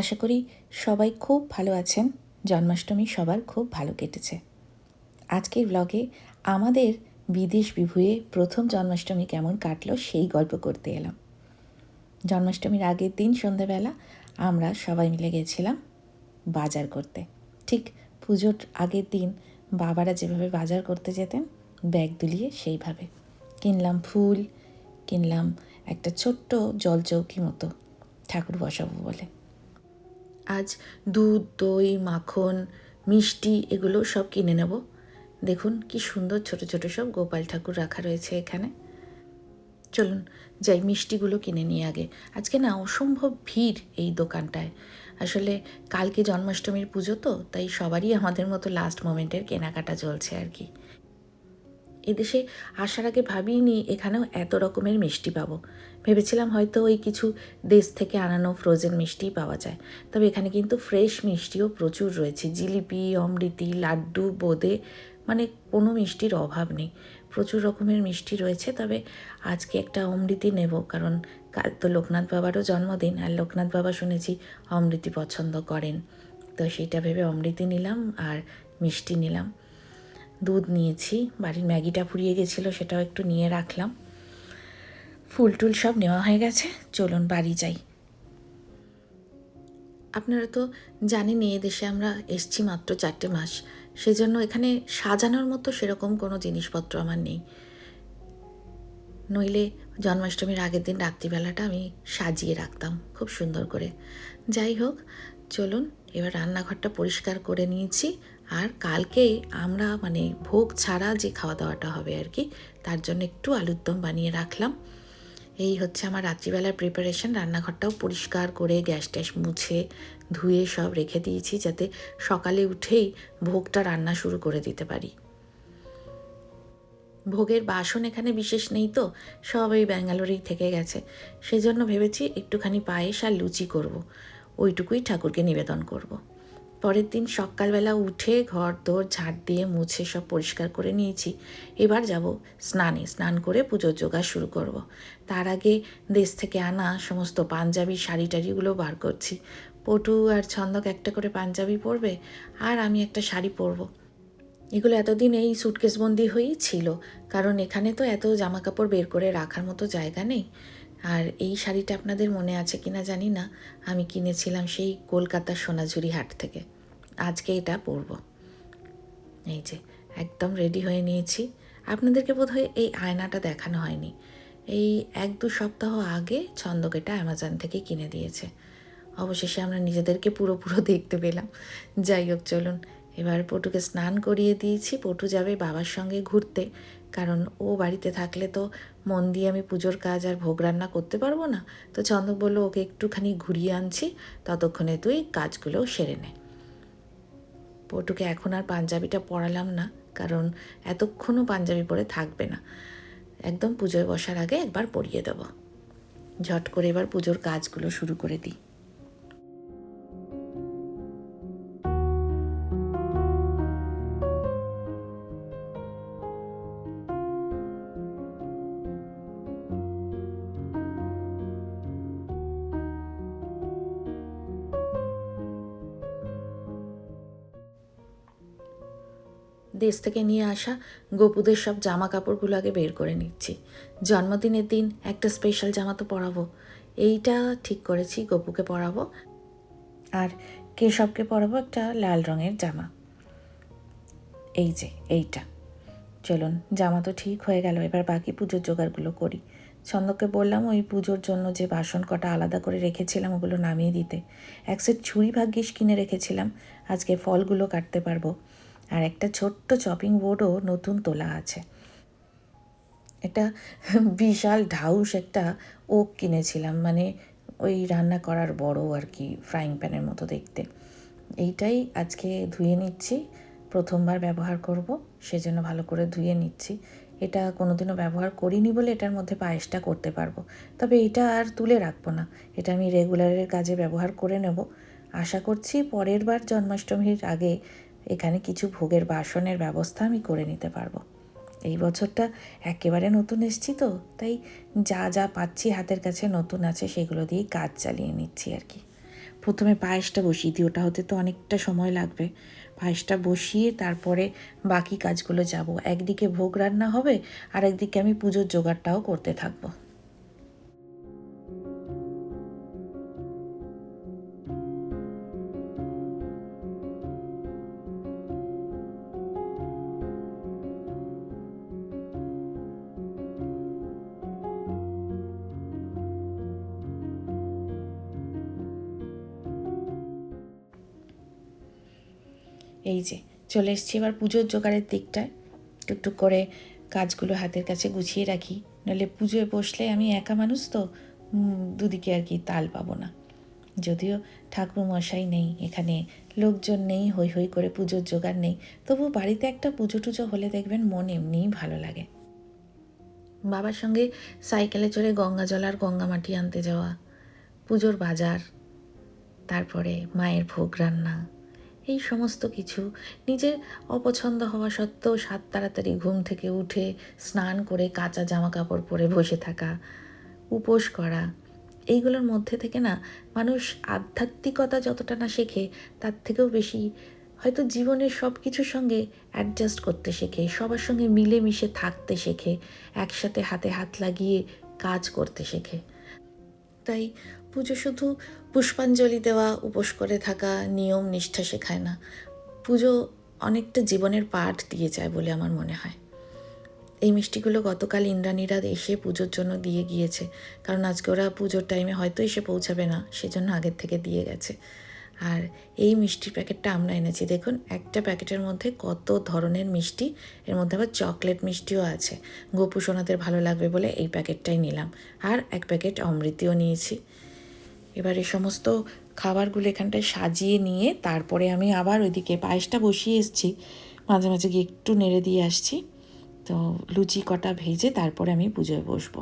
আশা করি সবাই খুব ভালো আছেন। জন্মাষ্টমী সবার খুব ভালো কেটেছে। আজকের ব্লগে আমাদের বিদেশ বিভুয়ে প্রথম জন্মাষ্টমী কেমন কাটলো সেই গল্প করতে এলাম। জন্মাষ্টমীর আগের দিন সন্ধ্যাবেলা আমরা সবাই মিলে গেছিলাম বাজার করতে। ঠিক পুজোর আগের দিন বাবারা যেভাবে বাজার করতে যেতেন, ব্যাগ দুলিয়ে সেইভাবে। কিনলাম ফুল, কিনলাম একটা ছোট্ট জলচৌকি মতো ঠাকুর বসাবো বলে। আজ দুধ, দই, মাখন, মিষ্টি এগুলো সব কিনে নেব। দেখুন কি সুন্দর ছোট ছোট সব গোপাল ঠাকুর রাখা রয়েছে এখানে। চলুন যাই মিষ্টিগুলো কিনে নিই আগে। আজকে না অসম্ভব ভিড় এই দোকানটায়। আসলে কালকে জন্মাষ্টমীর পুজো তো, তাই সবারই আমাদের মতো লাস্ট মোমেন্টের কেনাকাটা চলছে আর কি। এদেশে আসার আগে ভাবিনি এখানেও এত রকমের মিষ্টি পাবো। ভেবেছিলাম হয়তো ওই কিছু দেশ থেকে আনানো ফ্রোজেন মিষ্টিই পাওয়া যায়। তবে এখানে কিন্তু ফ্রেশ মিষ্টিও প্রচুর রয়েছে। জিলিপি, অমৃতি, লাড্ডু, বোঁদে মানে কোনো মিষ্টির অভাব নেই। প্রচুর রকমের মিষ্টি রয়েছে, তবে আজকে একটা অমৃতি নেব, কারণ কাল তো লোকনাথ বাবারও জন্মদিন, আর লোকনাথ বাবা শুনেছি অমৃতি পছন্দ করেন। তো সেইটা ভেবে অমৃতি নিলাম আর মিষ্টি নিলাম। দুধ নিয়েছি, বাড়ির ম্যাগিটা ফুরিয়ে গেছিল, সেটাও একটু নিয়ে রাখলাম। ফুল টুল সব নেওয়া হয়ে গেছে, চলুন বাড়ি যাই। আপনারা তো জানেন এ দেশে আমরা এসছি মাত্র চারটে মাস। সেজন্য এখানে সাজানোর মতো সেরকম কোনো জিনিসপত্র আমার নেই। নইলে জন্মাষ্টমীর আগের দিন রাত্রিবেলাটা আমি সাজিয়ে রাখতাম, খুব সুন্দর করে। যাই হোক, চলুন, এবার রান্নাঘরটা পরিষ্কার করে নিয়েছি। আর কালকে আমরা মানে ভোগ ছাড়া যে খাওয়া দাওয়াটা হবে আর কি, তার জন্য একটু আলুর দম বানিয়ে রাখলাম এই হচ্ছে আমার রাত্রিবেলার প্রিপারেশন রান্নাঘরটাও পরিষ্কার করে গ্যাস ট্যাস মুছে ধুয়ে সব রেখে দিয়েছি যাতে সকালে উঠেই ভোগটা রান্না শুরু করে দিতে পারি ভোগের বাসন এখানে বিশেষ নেই তো, সব ওই ব্যাঙ্গালোরেই থেকে গেছে সেজন্য ভেবেছি একটুখানি পায়েস আর লুচি করব। ওইটুকুই ঠাকুরকে নিবেদন করব। পরের দিন সকালবেলা উঠে ঘর দোর ঝাড় দিয়ে মুছে সব পরিষ্কার করে নিয়েছি। এবার যাব স্নানে। স্নান করে পুজোর জোগাড় শুরু করব। তার আগে দেশ থেকে আনা সমস্ত পাঞ্জাবি, শাড়ি টাড়িগুলো বার করছি। পটু আর ছন্দক একটা করে পাঞ্জাবি পরবে আর আমি একটা শাড়ি পরবো। এগুলো এতদিন এই সুটকেসবন্দি হয়েই ছিল। কারণ এখানে তো এত জামা কাপড় বের করে রাখার মতো জায়গা নেই। আর এই শাড়িটা আপনাদের মনে আছে কিনা জানি না। আমি কিনেছিলাম সেই কলকাতার সোনাঝুরি হাট থেকে। আজকে এটা পরব। এই যে, একদম রেডি হয়ে নিয়েছি। আপনাদেরকে বোধ হয় এই আয়নাটা দেখানো হয়নি। এই এক দু সপ্তাহ আগে ছন্দক এটা অ্যামাজন থেকে কিনে দিয়েছে। অবশেষে আমরা নিজেদেরকে পুরো পুরো দেখতে পেলাম। যাই হোক, চলুন। এবার পটুকে স্নান করিয়ে দিয়েছি। পটু যাবে বাবার সঙ্গে ঘুরতে। কারণ ও বাড়িতে থাকলে তো মন দিয়ে আমি পুজোর কাজ আর ভোগ রান্না করতে পারব না। তো চন্দক বলল, ওকে একটুখানি ঘুরিয়ে আনছি, ততক্ষণে তুই কাজগুলোও সেরে নে। পটুকে এখন আর পাঞ্জাবিটা পরালাম না, কারণ এতক্ষণও পাঞ্জাবি পরে থাকবে না। একদম পুজোয় বসার আগে একবার পরিয়ে দেবো। ঝট করে এবার পুজোর কাজগুলো শুরু করে দিই। দেশ থেকে নিয়ে আসা গপুদের সব জামা কাপড়গুলো আগে বের করে নিচ্ছি। জন্মদিনের দিন একটা স্পেশাল জামা তো পরাবো। এইটা ঠিক করেছি, গপুকে পরাবো। আর কেশবকে পরাবো একটা লাল রঙের জামা। এই যে, এইটা। চলুন, জামা তো ঠিক হয়ে গেল, এবার বাকি পুজোর জোগাড়গুলো করি। ছন্দকে বললাম, ওই পুজোর জন্য যে বাসন কটা আলাদা করে রেখেছিলাম ওগুলো নামিয়ে দিতে। এক সেট ছুরি ভাগ্যিস কিনে রেখেছিলাম। আজকে ফলগুলো কাটতে পারব। আর একটা ছোট্ট চপিং বোর্ডও নতুন তোলা আছে। এটা বিশাল ঢাউস একটা ওক কিনেছিলাম মানে ওই রান্না করার বড় আর কি ফ্রাইং প্যানের মতো দেখতে। এইটাই আজকে ধুয়ে নিচ্ছি, প্রথমবার ব্যবহার করব, সেজন্য ভালো করে ধুয়ে নিচ্ছি। এটা কোনোদিনও ব্যবহার করিনি বলে এটার মধ্যে পায়েসটা করতে পারব। তবে এটা আর তুলে রাখব না, এটা আমি রেগুলারের কাজে ব্যবহার করে নেব। আশা করছি পরের বার জন্মাষ্টমীর আগে এখানে কিছু ভোগের বাসনের ব্যবস্থা আমি করে নিতে পারব। এই বছরটা একেবারে নতুন এসছি তো, তাই যা যা পাচ্ছি হাতের কাছে নতুন আছে সেগুলো দিয়েই কাজ চালিয়ে নিচ্ছি আর কি। প্রথমে পায়েসটা বসিয়ে দিই, ওটা হতে তো অনেকটা সময় লাগবে। পায়েসটা বসিয়ে তারপরে বাকি কাজগুলো যাব। একদিকে ভোগ রান্না হবে আর একদিকে আমি পুজোর জোগাড়টাও করতে থাকব। এই যে, চলে এসছি এবার পুজোর জোগাড়ের দিকটায়। টুকটুক করে কাজগুলো হাতের কাছে গুছিয়ে রাখি। নাহলে পুজোয় বসলে আমি একা মানুষ তো দুদিকে আর কি তাল পাবো না। যদিও ঠাকুর মশাই নেই, এখানে লোকজন নেই হই হই করে পুজোর জোগাড় নেই। তবু বাড়িতে একটা পুজো টুজো হলে দেখবেন মন এমনিই ভালো লাগে। বাবার সঙ্গে সাইকেলে চড়ে গঙ্গা জল আর গঙ্গা মাটি আনতে যাওয়া, পুজোর বাজার, তারপরে মায়ের ভোগ রান্না এই সমস্ত কিছু। নিজের অপছন্দ হওয়া সত্ত্বেও সাত তাড়াতাড়ি ঘুম থেকে উঠে স্নান করে কাঁচা জামা কাপড় পরে বসে থাকা, উপোস করা। এইগুলোর মধ্যে থেকে না মানুষ আধ্যাত্মিকতা যতটা না শেখে, তার থেকেও বেশি হয়তো জীবনের সব কিছুর সঙ্গে অ্যাডজাস্ট করতে শেখে, সবার সঙ্গে মিলেমিশে থাকতে শেখে, একসাথে হাতে হাত লাগিয়ে কাজ করতে শেখে। তাই পুজো শুধু পুষ্পাঞ্জলি দেওয়া, উপোস করে থাকা নিয়ম, নিষ্ঠা শেখায় না। পুজো অনেকটা জীবনের পাঠ দিয়ে যায় বলে আমার মনে হয়। এই মিষ্টিগুলো গতকাল ইন্দ্রাণীরা এসে পুজোর জন্য দিয়ে গিয়েছে। কারণ আজকে ওরা পুজোর টাইমে হয়তো এসে পৌঁছাবে না, সেজন্য আগের থেকে দিয়ে গেছে। আর এই মিষ্টির প্যাকেটটা আমরা এনেছি। দেখুন, একটা প্যাকেটের মধ্যে কত ধরনের মিষ্টি, এর মধ্যে আবার চকলেট মিষ্টিও আছে। গোপু সোনাদের ভালো লাগবে বলে এই প্যাকেটটাই নিলাম। আর এক প্যাকেট অমৃতিও নিয়েছি। এবার এ সমস্ত খাবারগুলো এখানটায় সাজিয়ে নিয়ে তারপরে আমি আবার ওইদিকে পায়েসটা বসিয়ে এসেছি। মাঝে মাঝে গিয়ে একটু নেড়ে দিয়ে আসছি। তো লুচি কটা ভেজে তারপরে আমি পুজোয় বসবো।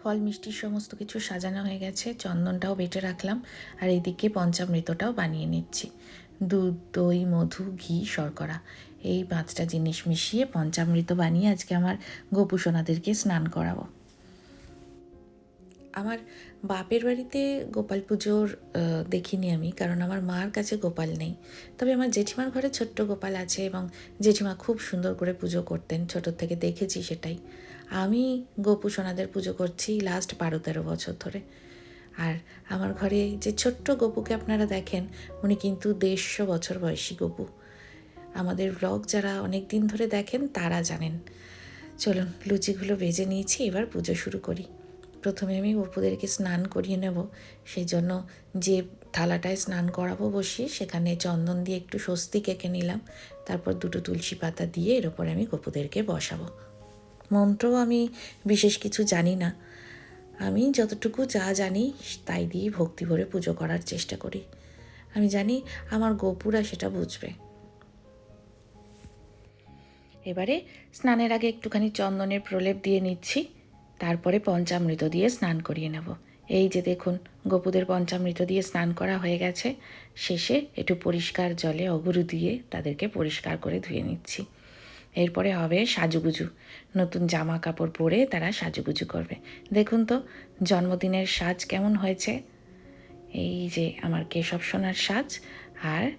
ফল, মিষ্টির সমস্ত কিছু সাজানো হয়ে গেছে। চন্দনটাও বেটে রাখলাম আর এইদিকে পঞ্চামৃতটাও বানিয়ে নিচ্ছি। দুধ, দই, মধু, ঘি, শর্করা এই পাঁচটা জিনিস মিশিয়ে পঞ্চামৃত বানিয়ে আজকে আমার গোপুসোনাদেরকে স্নান করাবো। আমার বাপের বাড়িতে গোপাল পুজোর দেখিনি আমি কারণ আমার মার কাছে গোপাল নেই। তবে আমার জেঠিমার ঘরে ছোট্ট গোপাল আছে এবং জেঠিমা খুব সুন্দর করে পুজো করতেন ছোটোর থেকে দেখেছি সেটাই। আমি গোপু সোনাদের পুজো করছি লাস্ট বারো তেরো বছর ধরে। আর আমার ঘরে যে ছোট্ট গপুকে আপনারা দেখেন, উনি কিন্তু দেড়শো বছর বয়সী গপু। আমাদের ব্লগ যারা অনেক দিন ধরে দেখেন, তারা জানেন। চলুন, লুচিগুলো ভেজে নিয়েছি, এবার পুজো শুরু করি। প্রথমে আমি অপুদেরকে স্নান করিয়ে নেব। সেই জন্য যে থালাটায় স্নান করাবো বসিয়ে, সেখানে চন্দন দিয়ে একটু স্বস্তি কেকে নিলাম। তারপর দুটো তুলসী পাতা দিয়ে এর ওপরে আমি গপুদেরকে বসাবো। মন্ত্রও আমি বিশেষ কিছু জানি না। আমি যতটুকু যা জানি, তাই দিয়ে ভক্তি ভরে পুজো করার চেষ্টা করি। আমি জানি আমার গোপুরা সেটা বুঝবে। এবারে স্নানের আগে একটুখানি চন্দনের প্রলেপ দিয়ে নিচ্ছি। তারপরে পঞ্চামৃত দিয়ে স্নান করিয়ে নেব। এই যে দেখুন, গোপুদের পঞ্চামৃত দিয়ে স্নান করা হয়ে গেছে। শেষে একটু পরিষ্কার জলে অগুরু দিয়ে তাদেরকে পরিষ্কার করে ধুয়ে নিচ্ছি। এরপরে হবে সাজুগুজু। নতুন জামা কাপড় পরে তারা সাজুগুজু করবে। দেখুন তো, জন্মদিনের সাজ কেমন হয়েছে? এই যে আমার কেশব সোনার সাজ আর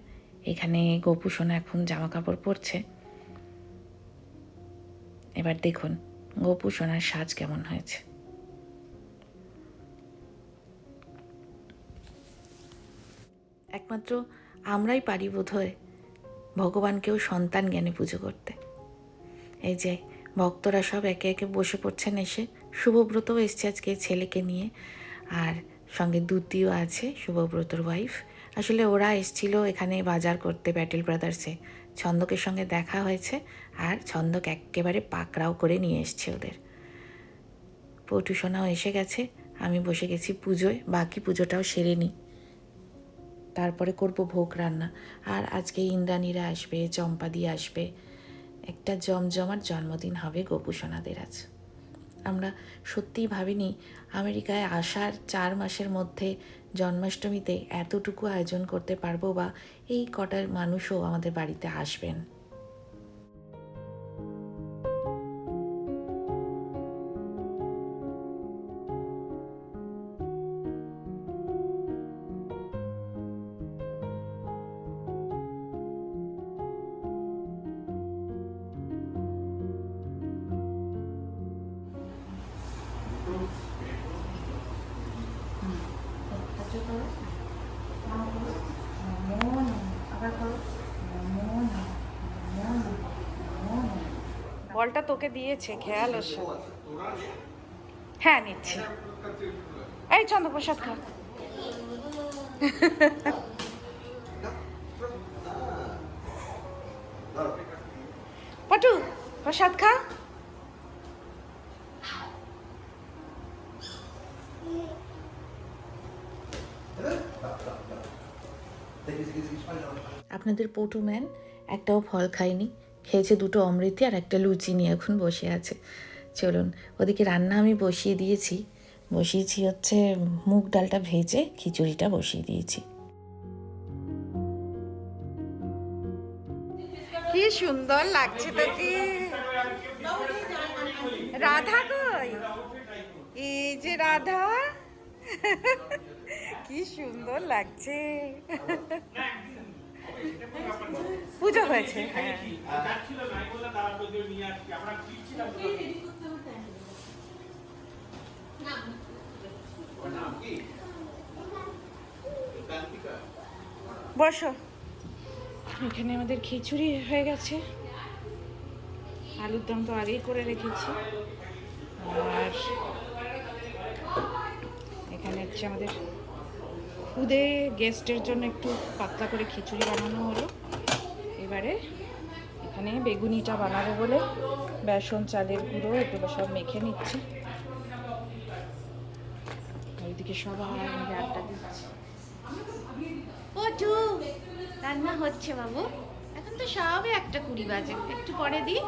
এখানে গোপু সোনা এখন জামা কাপড় পরছে। এবার দেখুন, গোপু সোনার সাজ কেমন হয়েছে? একমাত্র আমরাই পারি বোধ হয় ভগবানকেও সন্তান জ্ঞানে পুজো করতে। এই যে, ভক্তরা সব একে একে বসে পড়ছেন এসে। শুভব্রতও এসছে আজকে ছেলেকে নিয়ে। আর সঙ্গে দ্বিতীয় আছে, শুভব্রতর ওয়াইফ আসলে ওরা এসছিল এখানে বাজার করতে ব্যাটেল ব্রাদার্সে ছন্দকের সঙ্গে দেখা হয়েছে আর ছন্দক একেবারে পাকড়াও করে নিয়ে এসছে ওদের। পটুসোনাও এসে গেছে, আমি বসে গেছি পুজোয়, বাকি পুজোটাও সেরে নিই। তারপরে করব ভোগ রান্না। আর আজকে ইন্দ্রাণীরা আসবে চম্পাদি আসবে। একটা জমজমার জন্মদিন হবে গোপুসোনাদের আজ। আমরা সত্যিই ভাবিনি আমেরিকায় আসার চার মাসের মধ্যে জন্মাষ্টমীতে এতটুকু আয়োজন করতে পারব বা এই কটার মানুষও আমাদের বাড়িতে আসবেন। বলটা তোকে দিয়েছে খেয়াল ওর হ্যাঁ নিচ্ছি। এই চন্দ্রপ্রসাদ খা। পটু প্রসাদ খা। আপনাদের পটু ম্যান, একটাও ফল খায়নি। খেয়েছে দুটো অমৃতি আর একটা লুচি নিয়ে এখন বসে আছে। চলুন, ওদিকে রান্না আমি বসিয়ে দিয়েছি। বসিয়েছি হচ্ছে মুগ ডালটা ভেজে, খিচুড়িটা বসিয়ে দিয়েছি। কি সুন্দর লাগছে তোকে। রাধা কই? এই যে রাধা। কি সুন্দর লাগছে। পুজো হয়েছে হ্যাঁ। বসো। এখানে আমাদের খিচুড়ি হয়ে গেছে। আলুর দম তো আগেই করে রেখেছি। আর এখানে হচ্ছে আমাদের খুদে গেস্টের জন্য একটু পাতলা করে খিচুড়ি বানানো হলো। এবারে এখানে বেগুনিটা বানাবো বলে বেসন, চালের গুঁড়ো, এগুলো সব মেখে নিচ্ছি। ওইদিকে মিলে আড্ডা দিচ্ছি। রান্না হচ্ছে বাবু। এখন তো সবে একটা কুড়ি বাজে। একটু পরে দিই।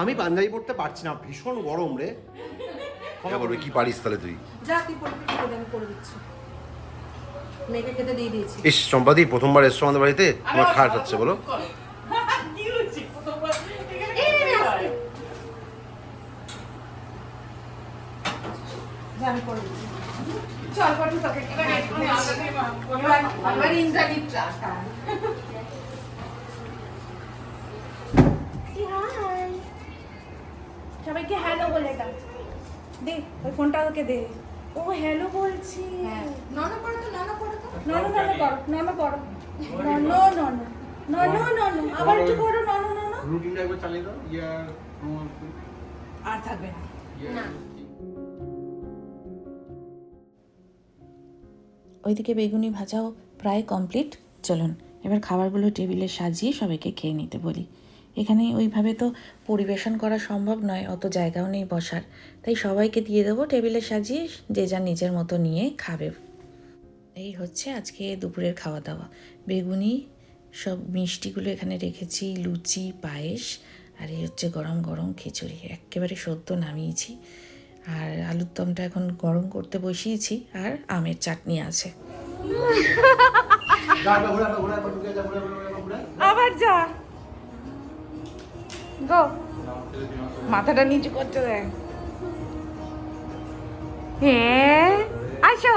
আমি পাঞ্জাবি পড়তে পারছি না ভীষণ গরম রে। বলবে কি পারিস তাহলে তুই? যা তুই আমি করে দিচ্ছি। মেয়েকে খেতে দিয়ে দিয়েছি। ইস সম্পাদি প্রথমবার এসছো আমাদের বাড়িতে? তোমার খাট হচ্ছে বলো। চল তোকে। এবার ইন্দ্রাণীর টাকা সবাইকে হ্যালো বলে দাও। দে ওই ফোনটা ওকে দে। ও হ্যালো বলছি। নন পড়ো তো নন পড়ো তো। নন নন করো নন পড়ো। নন নন নন নন আবার একটু করো নন নন রুটিনটা একবার চালিয়ে দাও ইয়ার আর থাকবে না। ওইদিকে বেগুনি ভাজাও প্রায় কমপ্লিট চলুন এবার খাবারগুলো টেবিলে সাজিয়ে সবাইকে খেয়ে নিতে বলি। এখানে ওইভাবে তো পরিবেশন করা সম্ভব নয়, অত জায়গাও নেই বসার। তাই সবাইকে দিয়ে দেবো টেবিলে সাজিয়ে, যে যার নিজের মতো নিয়ে খাবে। এই হচ্ছে আজকে দুপুরের খাওয়া দাওয়া বেগুনি, সব মিষ্টিগুলো এখানে রেখেছি, লুচি, পায়েস, আর এই হচ্ছে গরম গরম খিচুড়ি। একেবারে সদ্য নামিয়েছি। আর আলুর দমটা এখন গরম করতে বসিয়েছি, আর আমের চাটনি আছে। আবার যা। গো। মাথাটা নিচু করতে দেয়। হ্যাঁ আসো।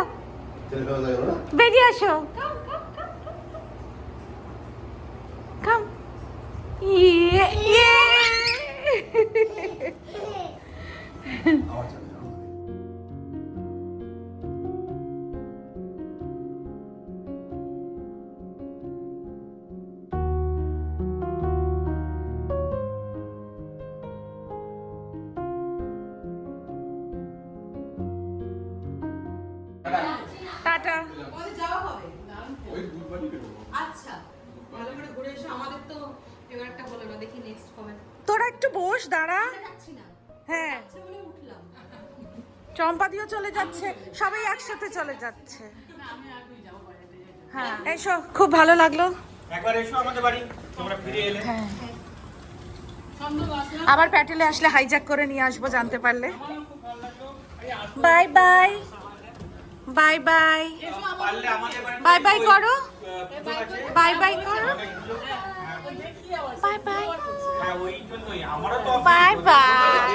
বেরিয়ে আসো। আচ্ছা ভালো করে ঘুরে এসো। আমাদের তো এবার একটা হলো না দেখি নেক্সট কবে। তোরা একটু বস দাঁড়া। যাচ্ছি না। হ্যাঁ। আচ্ছা বলে উঠলাম। চম্পাদিও চলে যাচ্ছে। সবাই একসাথে চলে যাচ্ছে। হ্যাঁ এসো। খুব ভালো লাগল। একবার এসো আমাদের বাড়ি তোমরা ফিরে এলে। হ্যাঁ। আবার প্যাটেলে আসলে হাইজ্যাক করে নিয়ে আসব জানতে পারলে। Bye bye bye bye. Bye bye করো। বাই বাই করো। Bye bye. Bye bye.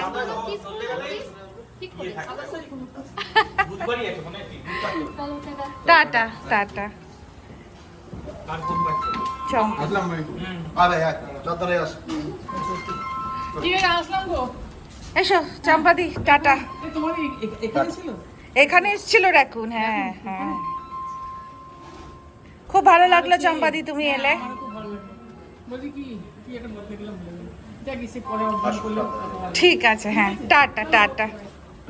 Tata tata. এসো চম্পাদি টাটা। এখানে এসেছিল রাখুন হ্যাঁ হ্যাঁ। খুব ভালো লাগল চম্পাদি তুমি এলে। ঠিক আছে হ্যাঁ টাটা টাটা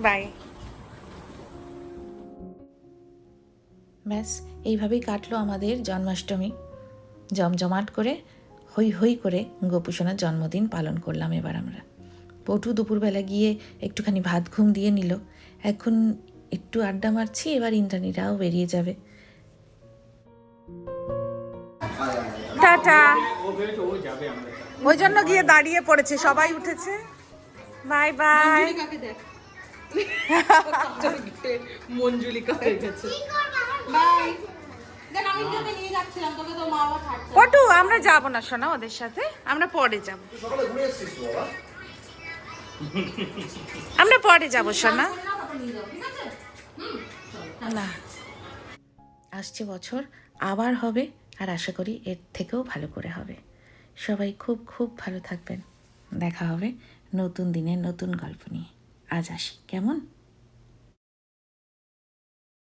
বাই ব্যাস এইভাবেই কাটলো আমাদের জন্মাষ্টমী। জমজমাট করে হই হই করে গোপুসোনার জন্মদিন পালন করলাম এবার আমরা। পটু দুপুরবেলা গিয়ে একটুখানি ভাত ঘুম দিয়ে নিল। এখন একটু আড্ডা মারছি এবার ইন্দ্রাণীরাও বেরিয়ে যাবে। টাটা। ওই জন্য গিয়ে দাঁড়িয়ে পড়েছে সবাই উঠেছে। Bye bye. মঞ্জুলিকা হয়ে গেছে। বাই। পটু আমরা যাব না শোনা ওদের সাথে আমরা পরে যাব। সকালে ঘুরে এসছিস তো বাবা? আমরা পরে যাব শোনা। আসছে বছর, আবার হবে, আর আশা করি এর থেকেও ভালো করে হবে। সবাই খুব খুব ভালো থাকবেন। দেখা হবে নতুন দিনে নতুন গল্প নিয়ে। আজ আসি, কেমন?